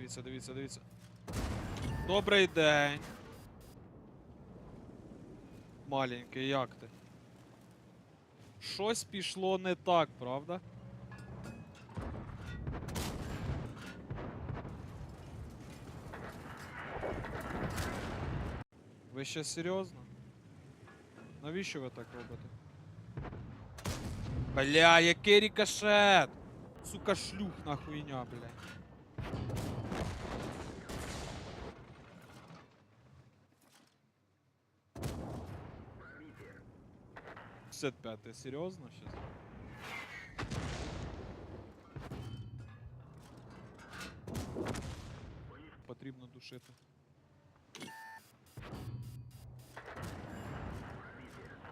Дивіться, дивіться, дивіться. Добрий день. Маленький, як ти? Щось пішло не так, правда? Ви ще серйозно? Навіщо ви так робите? Бля, який рикошет! Сука, шлюх на хуйня, бля. 65 серйозно сейчас? Потрібно душити.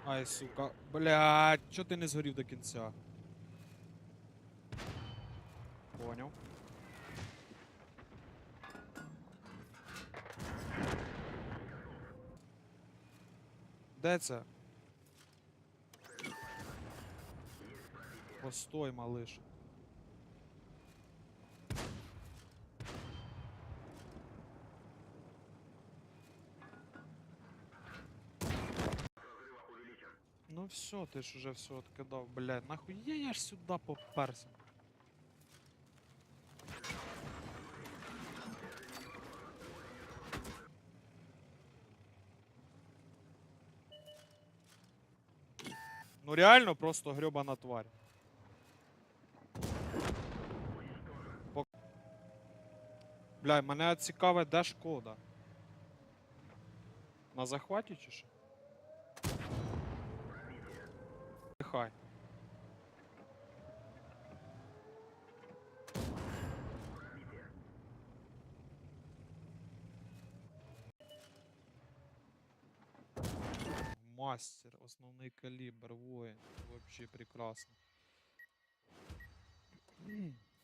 Ай, сука. Блядь, чого ти не згорів до кінця? Поняв. Де це? Постой, малиш. Ну все, ти ж уже все откидав, блядь. Нахуя я ж сюди поперся? Ну реально просто гребана тварь. Бля, мене цікавить, де шкода. На захваті чи що? Хай. Мастер, основний калібр, воїн. Вообще прекрасно.